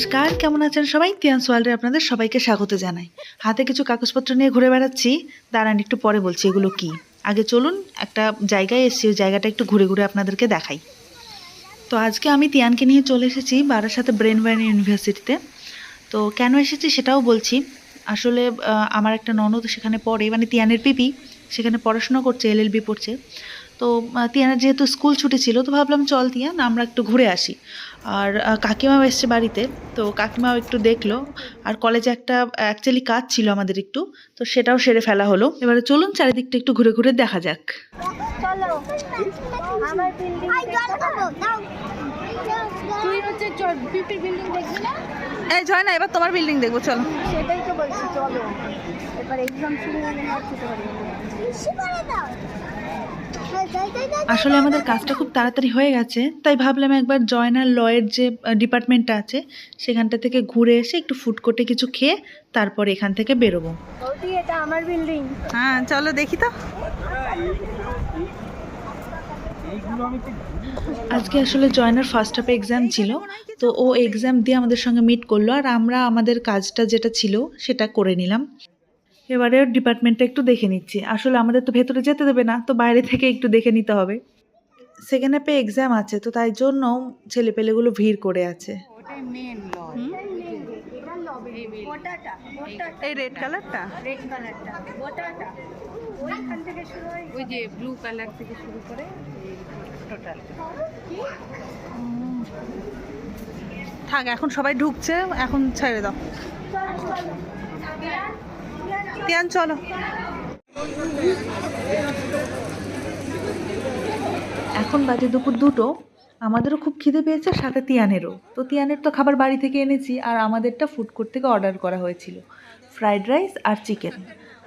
নমস্কার, কেমন আছেন সবাই? তিয়ান্স ওয়ার্ল্ডে আপনাদের সবাইকে স্বাগত জানাই। হাতে কিছু কাগজপত্র নিয়ে ঘুরে বেড়াচ্ছি। দাঁড়ান, একটু পরে বলছি এগুলো কি? আগে চলুন, একটা জায়গায় এসেছি, ওই জায়গাটা একটু ঘুরে ঘুরে আপনাদেরকে দেখাই। তো আজকে আমি তিয়ানকে নিয়ে চলে এসেছি বারাসাতে ব্রেন ওয়াইন ইউনিভার্সিটিতে। তো কেন এসেছি সেটাও বলছি। আসলে আমার একটা ননদ সেখানে পড়ে মানে তিয়ানের পিপি, সেখানে পড়াশোনা করছে এলএলবি পড়ছে। তো তিয়ানের যেহেতু স্কুল ছুটি ছিল, তো ভাবলাম চল তিয়ান, আমরা একটু ঘুরে আসি। আর কাকিমাও এসছে বাড়িতে, তো কাকিমাও একটু দেখল। আর কলেজে একটা অ্যাকচুয়ালি কাজ ছিল আমাদের একটু, তো সেটাও সেরে ফেলা হলো। এবারে চলুন চারিদিকটা একটু ঘুরে ঘুরে দেখা যাক। এই জয় না এবার তোমার বিল্ডিং দেখব, চলো। সেটাই তো বলছি, চলো। এবার এক্সাম শুরু আসলে আমাদের কাজটা খুব তাড়াতাড়ি হয়ে গেছে তাই ভাবলাম একবার জয়নার লয়ের যে ডিপার্টমেন্টটা আছে সেখানটা থেকে ঘুরে এসে একটু ফুড কোর্টে কিছু খেয়ে তারপর এখান থেকে বেরোবো। এটা আমার বিল্ডিং হ্যাঁ চলো দেখি তো। আজকে আসলে জয়নার ফার্স্ট হাফে এক্সাম ছিল তো ও এক্সাম দিয়ে আমাদের সঙ্গে মিট করল আর আমরা আমাদের কাজটা যেটা ছিল সেটা করে নিলাম। এবারে ডিপার্টমেন্টটা একটু দেখে নিচ্ছি। আসলে আমাদের তো ভেতরে যেতে দেবে না তো বাইরে থেকে একটু দেখে নিতে হবে। সেকেন্ড হাফে এক্সাম আছে তো তাই জন্য ছেলেপেলেগুলো ভিড় করে আছে। এই রেড কালারটা রেড কালারটা ওইখান থেকে শুরু হয়। ওই যে ব্লু কালার থেকে শুরু করে টোটাল থাক এখন সবাই ঢুকছে এখন ছেড়ে দাও। তিয়ান চলো। এখন বাজে দুপুর দুটো। আমাদেরও খুব খিদে পেয়েছে, সাথে তিয়ানেরও। তো তিয়ানের তো খাবার বাড়ি থেকে এনেছি আর আমাদেরটা ফুড কোর্ট থেকে অর্ডার করা হয়েছিল। ফ্রাইড রাইস আর চিকেন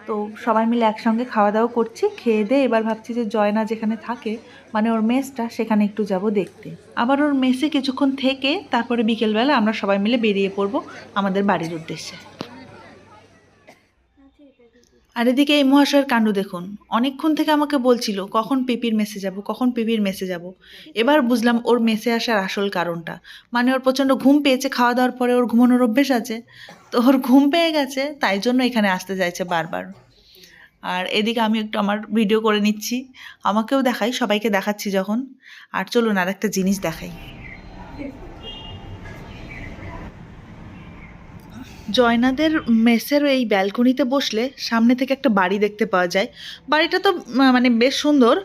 তো সবাই মিলে একসঙ্গে খাওয়া দাওয়া করছি, খেয়ে দিয়ে এবার ভাবছি যে জয়না যেখানে থাকে মানে ওর মেসটা, সেখানে একটু যাব দেখতে। আবার ওর মেসে কিছুক্ষণ থেকে তারপরে বিকেলবেলা আমরা সবাই মিলে বেরিয়ে পড়ব আমাদের বাড়ির উদ্দেশ্যে। আর এদিকে এই মহাশয়ের কাণ্ড দেখুন। অনেকক্ষণ থেকে আমাকে বলছিল, কখন পিপির মেসে যাব, কখন পিপির মেসে যাব? এবার বুঝলাম ওর মেসে আসার আসল কারণটা। মানে ওর প্রচণ্ড ঘুম পেয়েছে, খাওয়া দাওয়ার পরে ওর ঘুমানোর অভ্যেস আছে। তো ওর ঘুম পেয়ে গেছে, তাই জন্য এখানে আসতে চাইছে বারবার। আর এদিকে আমি একটু আমার ভিডিও করে নিচ্ছি। আমাকেও দেখাই, সবাইকে দেখাচ্ছি যখন। আর চলুন আর একটা জিনিস দেখাই। জয়নাদের মেসের এই ব্যালকনিতে বসলে সামনে থেকে একটা বাড়ি দেখতে পাওয়া যায়। বাড়িটা তো মানে বেশ সুন্দর,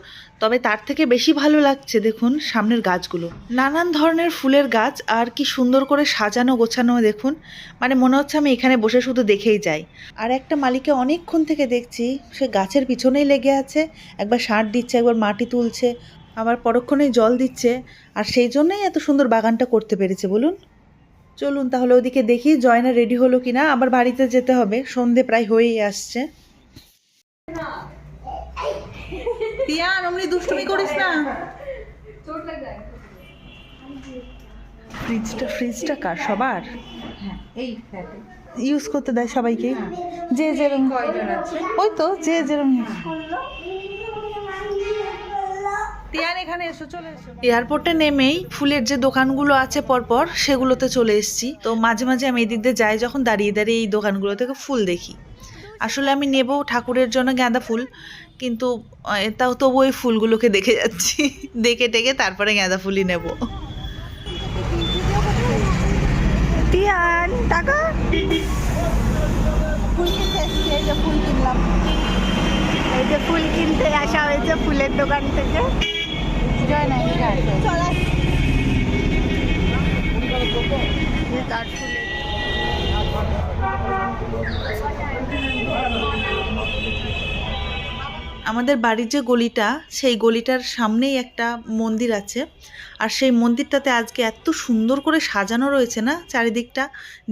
তবে তার থেকে বেশি ভালো লাগছে দেখুন সামনের গাছগুলো। নানান ধরনের ফুলের গাছ আর কি সুন্দর করে সাজানো গোছানো দেখুন মানে মনে হচ্ছে আমি এখানে বসে শুধু দেখেই যাই। আর একটা মালিকে অনেকক্ষণ থেকে দেখছি, সে গাছের পিছনেই লেগে আছে, একবার সার দিচ্ছে, একবার মাটি তুলছে, আবার পরক্ষণেই জল দিচ্ছে, আর সেই জন্যই এত সুন্দর বাগানটা করতে পেরেছে, বলুন। চলুন তাহলে ওদিকে দেখি, জয়না রেডি হলো কিনা? আবার বাড়িতে যেতে হবে। সন্ধে প্রায় হয়েই আসছে। অমনি করিস না। ফ্রিজটা ফ্রিজটা কার? সবার? ইউজ করতে দেয় সবাইকে। যে যেরকম ওই তো, যে যেরকম তিয়ান এখানে এসো চলে এসো। এয়ারপোর্টে নেমেই ফুলের যে দোকানগুলো আছে পরপর সেগুলোতে চলে এসেছি। তো মাঝে মাঝে আমি এদিক দিয়ে যাই যখন দাঁড়িয়ে দাঁড়িয়ে এই দোকানগুলো থেকে ফুল দেখি। আসলে আমি নেব ঠাকুরের জন্য গাঁদা ফুল কিন্তু তাও তবু ওই ফুলগুলোকে দেখে যাচ্ছি। দেখে টেকে তারপরে গাঁদা ফুলই নেব। টিয়ান টাকা? ফুল কিনতে ফুল কিনলাম। এই যে ফুল কিনতে আসা হয়েছে ফুলের দোকান থেকে। আমাদের বাড়ির যে গলিটা সেই গলিটার সামনেই একটা মন্দির আছে। আর সেই মন্দিরটাতে আজকে এত সুন্দর করে সাজানো রয়েছে না? চারিদিকটা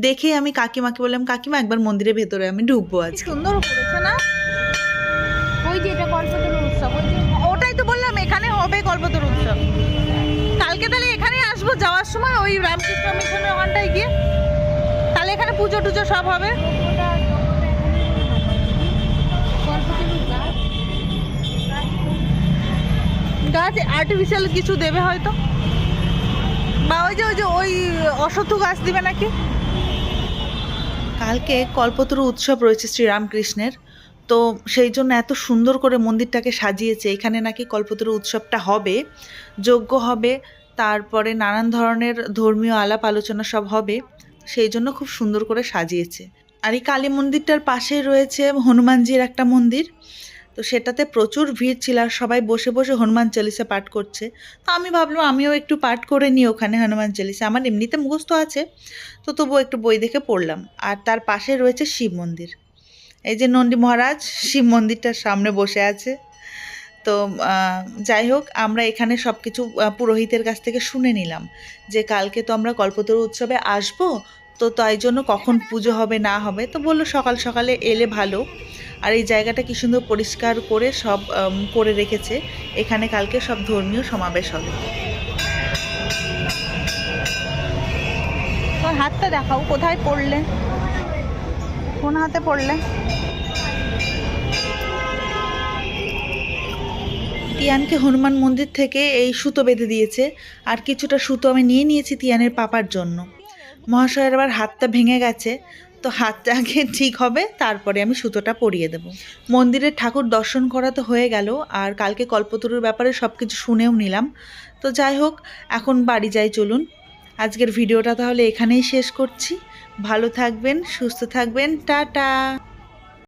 দেখে আমি কাকিমাকে বললাম কাকিমা একবার মন্দিরের ভেতরে আমি ঢুকবো আজ সুন্দর করেছে না? রামকৃষ্ণ মিশনের ওখানটায় গিয়ে তাহলে এখানে পুজো টুজো সব হবে। গাছ আর্টিফিশিয়াল কিছু দেবে হয়তো। বা ওই যে ওই যে, ওই অসত্য গাছ দিবে নাকি? কালকে কল্পতরু উৎসব রয়েছে শ্রীরামকৃষ্ণের তো সেই জন্য এত সুন্দর করে মন্দিরটাকে সাজিয়েছে। এখানে নাকি কল্পতরু উৎসবটা হবে, যজ্ঞ হবে তারপরে নানান ধরনের ধর্মীয় আলাপ আলোচনা সব হবে, সেই জন্য খুব সুন্দর করে সাজিয়েছে। আর এই কালী মন্দিরটার পাশে রয়েছে হনুমানজির একটা মন্দির, তো সেটাতে প্রচুর ভিড় ছিল আর সবাই বসে বসে হনুমান চালিসা পাঠ করছে। তো আমি ভাবলাম আমিও একটু পাঠ করে নিই ওখানে হনুমান চালিসা, আমার এমনিতে মুখস্থ আছে, তো তবুও একটু বই দেখে পড়লাম। আর তার পাশে রয়েছে শিব মন্দির, এই যে নন্দী মহারাজ শিব মন্দিরটার সামনে বসে আছে। তো যাই হোক, আমরা এখানে সব কিছু পুরোহিতের কাছ থেকে শুনে নিলাম যে কালকে তো আমরা কল্পতরু উৎসবে আসব, তো তাই জন্য কখন পুজো হবে, না হবে, তো বলল সকাল সকালে এলে ভালো। আর এই জায়গাটা কি সুন্দর পরিষ্কার করে সব করে রেখেছে। এখানে কালকে সব ধর্মীয় সমাবেশ হবে। হাতটা দেখাও, কোথায় পড়লে? কোন হাতে পড়লে? তিয়ানকে হনুমান মন্দির থেকে এই সুতো বেঁধে দিয়েছে। আর কিছুটা সুতো আমি নিয়ে নিয়েছি তিয়ানের পাপার জন্য। মহাশয়ের আবার হাতটা ভেঙে গেছে। তো হাতটা আগে ঠিক হবে, তারপরে আমি সুতোটা পরিয়ে দেব। মন্দিরের ঠাকুর দর্শন করা তো হয়ে গেল, আর কালকে কল্পতরুর ব্যাপারে সব কিছু শুনেও নিলাম। তো যাই হোক, এখন বাড়ি যাই চলুন। আজকের ভিডিওটা তাহলে এখানেই শেষ করছি। ভালো থাকবেন, সুস্থ থাকবেন, টাটা!